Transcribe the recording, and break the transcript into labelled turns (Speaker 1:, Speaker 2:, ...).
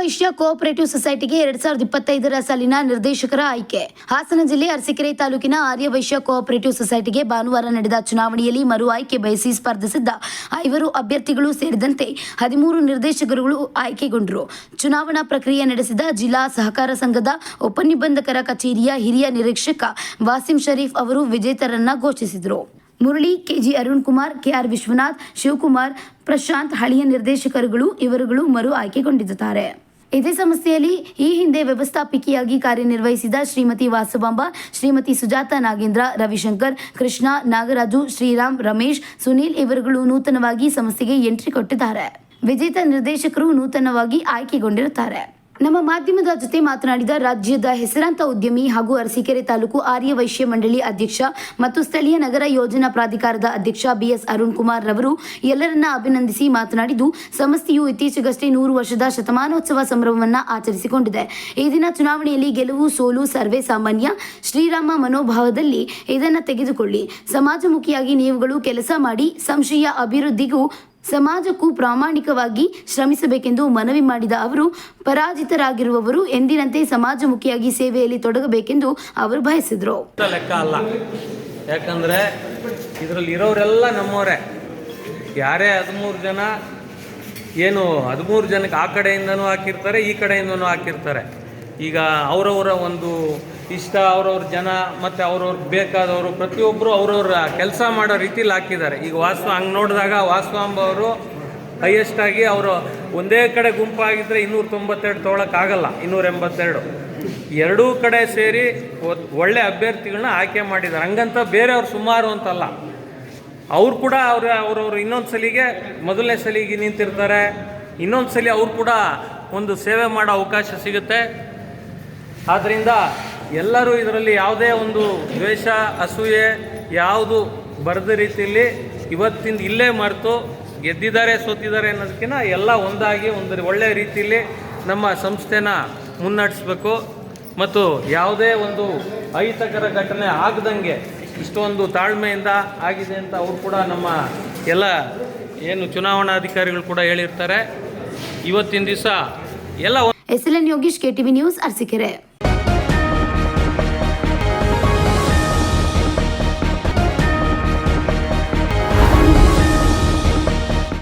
Speaker 1: ವೈಶ್ಯ cooperative ಸೊಸೈಟಿಗೆ ಎರಡ್ ಸಾವಿರದ ಇಪ್ಪತ್ತೈದರ ಸಾಲಿನ ನಿರ್ದೇಶಕರ ಆಯ್ಕೆ. ಹಾಸನ ಜಿಲ್ಲೆ ಅರಸೀಕೆರೆ ತಾಲೂಕಿನ ಆರ್ಯ ವೈಶ್ಯ ಕೋಆಪರೇಟಿವ್ ಸೊಸೈಟಿಗೆ ಭಾನುವಾರ ನಡೆದ ಚುನಾವಣೆಯಲ್ಲಿ ಮರು ಆಯ್ಕೆ ಬಯಸಿ ಸ್ಪರ್ಧಿಸಿದ್ದ ಐವರು ಅಭ್ಯರ್ಥಿಗಳು ಸೇರಿದಂತೆ ಹದಿಮೂರು ನಿರ್ದೇಶಕರುಗಳು ಆಯ್ಕೆಗೊಂಡರು. ಚುನಾವಣಾ ಪ್ರಕ್ರಿಯೆ ನಡೆಸಿದ ಜಿಲ್ಲಾ ಸಹಕಾರ ಸಂಘದ ಉಪನಿಬಂಧಕರ ಕಚೇರಿಯ ಹಿರಿಯ ನಿರೀಕ್ಷಕ ವಾಸಿಂ ಶರೀಫ್ ಅವರು ವಿಜೇತರನ್ನ ಘೋಷಿಸಿದರು. Murali K G Arun Kumar K R Vishwanath, Shivakumar, Prashanth ಹಳಿಯ ನಿರ್ದೇಶಕರುಗಳು, ಇವರುಗಳು ಮರು ಆಯ್ಕೆಗೊಂಡಿದ್ದಾರೆ ಇದೇ ಸಂಸ್ಥೆಯಲ್ಲಿ ಈ ಹಿಂದೆ ವ್ಯವಸ್ಥಾಪಿಕೆಯಾಗಿ ಕಾರ್ಯನಿರ್ವಹಿಸಿದ ಶ್ರೀಮತಿ ವಾಸವಾಂಬ ಶ್ರೀಮತಿ ಸುಜಾತ ನಾಗೇಂದ್ರ, ರವಿಶಂಕರ್, ಕೃಷ್ಣ, ನಾಗರಾಜು, ಶ್ರೀರಾಮ್, ರಮೇಶ್, ಸುನೀಲ್ ಇವರುಗಳು ನೂತನವಾಗಿ ಸಂಸ್ಥೆಗೆ ಎಂಟ್ರಿ ಕೊಟ್ಟಿದ್ದಾರೆ. ವಿಜೇತ ನಿರ್ದೇಶಕರು ನೂತನವಾಗಿ ಆಯ್ಕೆಗೊಂಡಿರುತ್ತಾರೆ. ನಮ್ಮ ಮಾಧ್ಯಮದ ಜೊತೆ ಮಾತನಾಡಿದ ರಾಜ್ಯದ ಹೆಸರಾಂತ ಉದ್ಯಮಿ ಹಾಗೂ ಅರಸೀಕೆರೆ ತಾಲೂಕು ಆರ್ಯ ವೈಶ್ಯ ಮಂಡಳಿ ಅಧ್ಯಕ್ಷ ಮತ್ತು ಸ್ಥಳೀಯ ನಗರ ಯೋಜನಾ ಪ್ರಾಧಿಕಾರದ ಅಧ್ಯಕ್ಷ ಬಿಎಸ್ ಅರುಣ್ ಕುಮಾರ್ ರವರು ಎಲ್ಲರನ್ನ ಅಭಿನಂದಿಸಿ ಮಾತನಾಡಿದ್ದು ಸಂಸ್ಥೆಯು ಇತ್ತೀಚೆಗಷ್ಟೇ ನೂರು ವರ್ಷದ ಶತಮಾನೋತ್ಸವ ಸಂಭ್ರಮವನ್ನ ಆಚರಿಸಿಕೊಂಡಿದೆ. ಈ ದಿನ ಚುನಾವಣೆಯಲ್ಲಿ ಗೆಲುವು, ಸೋಲು, ಸರ್ವೆ ಸಾಮಾನ್ಯ. ಶ್ರೀರಾಮ ಮನೋಭಾವದಲ್ಲಿ ಇದನ್ನ ತೆಗೆದುಕೊಳ್ಳಿ. ಸಮಾಜಮುಖಿಯಾಗಿ ನೀವುಗಳು ಕೆಲಸ ಮಾಡಿ, ಸಂಶಯ, ಅಭಿವೃದ್ಧಿಗೂ ಸಮಾಜಕ್ಕೂ ಪ್ರಾಮಾಣಿಕವಾಗಿ ಶ್ರಮಿಸಬೇಕೆಂದು ಮನವಿ ಮಾಡಿದ ಅವರು, ಪರಾಜಿತರಾಗಿರುವವರು ಎಂದಿನಂತೆ ಸಮಾಜಮುಖಿಯಾಗಿ ಸೇವೆಯಲ್ಲಿ ತೊಡಗಬೇಕೆಂದು ಅವರು ಬಯಸಿದರು.
Speaker 2: ಲೆಕ್ಕ ಅಲ್ಲ. ಯಾಕಂದರೆ ಇದರಲ್ಲಿ ಇರೋರೆಲ್ಲ ನಮ್ಮವರೇ. ಯಾರೇ ಹದಿಮೂರು ಜನ, ಏನು ಹದಿಮೂರು ಜನಕ್ಕೆ ಆ ಕಡೆಯಿಂದನೂ ಹಾಕಿರ್ತಾರೆ, ಈ ಕಡೆಯಿಂದನೂ ಹಾಕಿರ್ತಾರೆ. ಈಗ ಅವರವರ ಒಂದು ಇಷ್ಟ ಅವ್ರವ್ರ ಜನ ಮತ್ತು ಅವ್ರವ್ರಿಗೆ ಬೇಕಾದವರು ಪ್ರತಿಯೊಬ್ಬರು ಅವ್ರವ್ರ ಕೆಲಸ ಮಾಡೋ ರೀತಿಲಿ ಹಾಕಿದ್ದಾರೆ. ಈಗ ವಾಸ್ತು ಹಂಗೆ ನೋಡಿದಾಗ ವಾಸ್ವಾಂಬ ಅವರು ಹೈಯೆಸ್ಟ್ ಆಗಿ ಅವರು ಒಂದೇ ಕಡೆ ಗುಂಪಾಗಿದ್ದರೆ ಇನ್ನೂರ ತೊಂಬತ್ತೆರಡು ತೊಗೊಳಕ್ಕಾಗಲ್ಲ ಇನ್ನೂರ ಎಂಬತ್ತೆರಡು. ಎರಡೂ ಕಡೆ ಸೇರಿ ಒಳ್ಳೆ ಅಭ್ಯರ್ಥಿಗಳನ್ನ ಆಯ್ಕೆ ಮಾಡಿದ್ದಾರೆ. ಹಂಗಂತ ಬೇರೆಯವ್ರು ಸುಮಾರು ಅಂತಲ್ಲ. ಅವ್ರು ಕೂಡ ಅವ್ರ, ಅವ್ರವ್ರು ಇನ್ನೊಂದು ಸಲಿಗೆ ಮೊದಲನೇ ಸಲಿಗೆ ನಿಂತಿರ್ತಾರೆ. ಇನ್ನೊಂದು ಸಲ ಅವ್ರು ಕೂಡ ಒಂದು ಸೇವೆ ಮಾಡೋ ಅವಕಾಶ ಸಿಗುತ್ತೆ. ಆದ್ದರಿಂದ ಎಲ್ಲರೂ ಇದರಲ್ಲಿ ಯಾವುದೇ ಒಂದು ದ್ವೇಷ, ಅಸೂಯೆ ಯಾವುದು ಬರದ ರೀತಿಯಲ್ಲಿ ಇವತ್ತಿಂದ ಇಲ್ಲೇ ಮರೆತು ಗೆದ್ದಿದ್ದಾರೆ, ಸೋತಿದ್ದಾರೆ ಅನ್ನೋದಕ್ಕಿಂತ ಎಲ್ಲ ಒಂದಾಗಿ ಒಂದು ಒಳ್ಳೆಯ ರೀತಿಯಲ್ಲಿ ನಮ್ಮ ಸಂಸ್ಥೆನ ಮುನ್ನಡೆಸಬೇಕು. ಮತ್ತು ಯಾವುದೇ ಒಂದು ಅಹಿತಕರ ಘಟನೆ ಆಗದಂಗೆ ಇಷ್ಟೊಂದು ತಾಳ್ಮೆಯಿಂದ ಆಗಿದೆ ಅಂತ ಅವರು ಕೂಡ ನಮ್ಮ ಎಲ್ಲ ಏನು ಚುನಾವಣಾಧಿಕಾರಿಗಳು ಕೂಡ ಹೇಳಿರ್ತಾರೆ. ಇವತ್ತಿನ ದಿವಸ ಎಲ್ಲ
Speaker 1: S L N Yogeesh KTV news, Arsikere.